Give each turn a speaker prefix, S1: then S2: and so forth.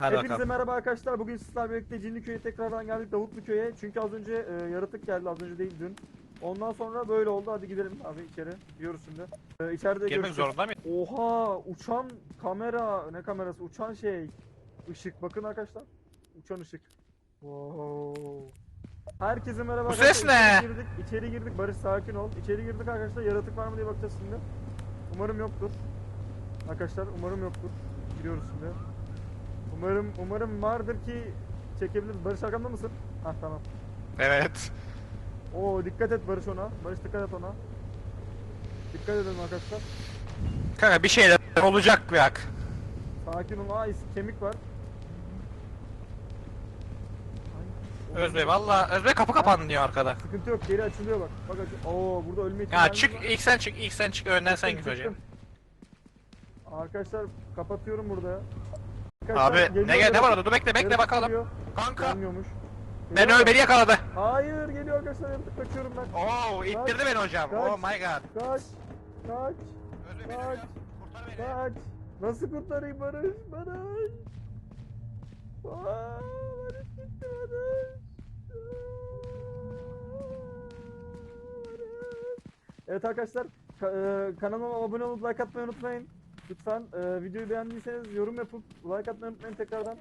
S1: Hadi
S2: Hepinize
S1: bakalım.
S2: merhaba arkadaşlar. Bugün sizlerle birlikte Cinliköy'e tekrardan geldik. Davutlu köy'e. Çünkü az önce e, yaratık geldi. Az önce değil dün. Ondan sonra böyle oldu. Hadi gidelim abi içeri. Gidiyoruz şimdi. E, içeride
S1: Girmek
S2: görüşürüz.
S1: zorunda mıyım?
S2: Oha! Uçan kamera. Ne kamerası? Uçan şey. Işık. Bakın arkadaşlar. Uçan ışık. Wow. Herkese merhaba
S1: Bu
S2: arkadaşlar.
S1: ses ne?
S2: İçeri girdik. İçeri girdik. Barış sakin ol. İçeri girdik arkadaşlar. Yaratık var mı diye bakacağız şimdi. Umarım yoktur. Arkadaşlar umarım yoktur. Giriyoruz şimdi. Umarım umarım vardır ki çekebiliriz. Barış arkamda mısın? Hah tamam.
S1: Evet.
S2: Oo dikkat et Barış ona. Barış dikkat et ona. Dikkat edin arkadaşlar.
S1: Kanka bir şeyler olacak bak.
S2: Sakin ol. Aa kemik var.
S1: Özbey valla Özbey kapı kapandı diyor arkada.
S2: Sıkıntı yok. Geri açılıyor bak. Bak açı- Oo burada ölme
S1: Ya çık
S2: var.
S1: ilk sen çık ilk sen çık önden sen
S2: Çıktım,
S1: git hocam.
S2: çıktım. Arkadaşlar kapatıyorum burada.
S1: Abi
S2: Arkadaşlar,
S1: ne
S2: geliyor
S1: gel ne var orada dur bekle bekle bakalım. Kanka
S2: Gelmiyormuş.
S1: ben
S2: Geliyor.
S1: beni yakaladı.
S2: Hayır geliyor arkadaşlar yaratık kaçıyorum ben.
S1: Oo ittirdi beni hocam.
S2: Kaç.
S1: Oh my god.
S2: Kaç. Kaç.
S1: Özbey beni
S2: Kaç.
S1: hocam. Kurtar beni.
S2: Kaç. Nasıl kurtarayım Barış? Barış. Aa, Barış gitti Barış. Evet arkadaşlar ka- e, kanalıma abone olup like atmayı unutmayın. Lütfen e, videoyu beğendiyseniz yorum yapıp like atmayı unutmayın tekrardan.